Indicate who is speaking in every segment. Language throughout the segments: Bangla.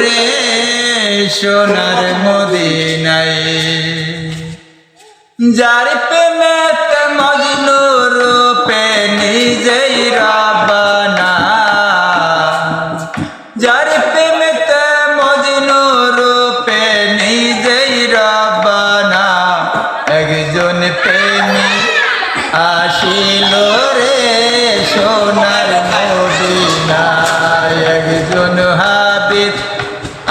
Speaker 1: রে সোনার মদিনায়। যার প্রেমেতে মজনু রূপে নিজেই রাবানা। যার প্রেমেতে মজনু রূপে নিজেই রাবানা। একজন প্রেমী আসিল রে সোনার মদিনা একজন হাবিব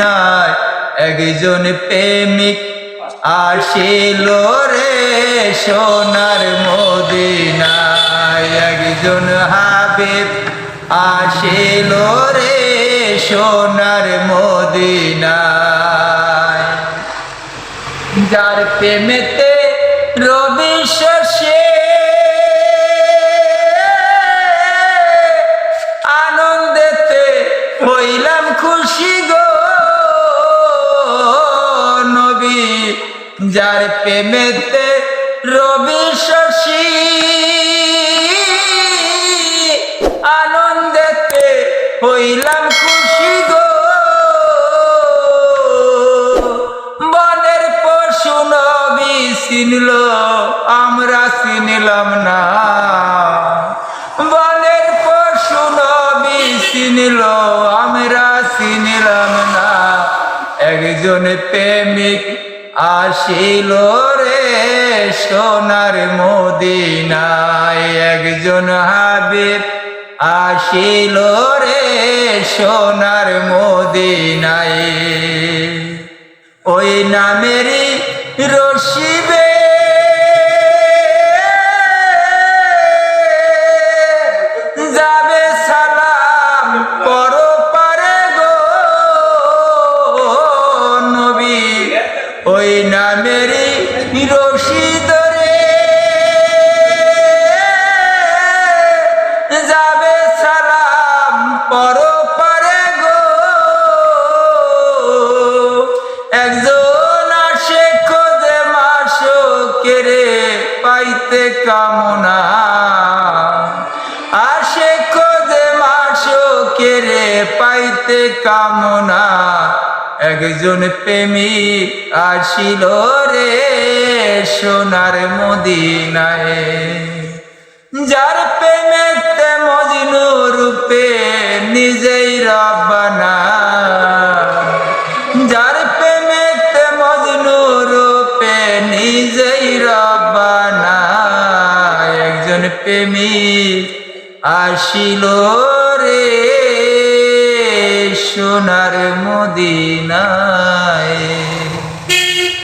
Speaker 1: নাই একজন প্রেমিক আসিল রে সোনার মদিনায়। একজন হাবিব আসিল রে সোনার মদিনায়। যার প্রেমেতে যার প্রেমেতে রবি শশী, আনন্দেতে হইলাম খুশি গো। বনের পশু নবী চিনল, আমরা চিনলাম না। বনের পশু নবী চিনল, আমরা চিনলাম না। একজন প্রেমিক আসিল রে সোনার মদিনায় একজন হাবিব। আসিল রে সোনার মদিনায়। ওই নামেরই রশিবে পাইতে কামনা। আসে খোঁজে মাসো কেড়ে পাইতে কামনা। একজন প্রেমী আসিল রে সোনার মদিনায়। যার প্রেমেতে মজনু রূপে নিজেই রবানা যার প্রেমেতে মজনু রূপে নিজেই রবানা একজন প্রেমী আসিল রে সোনার মদিনায়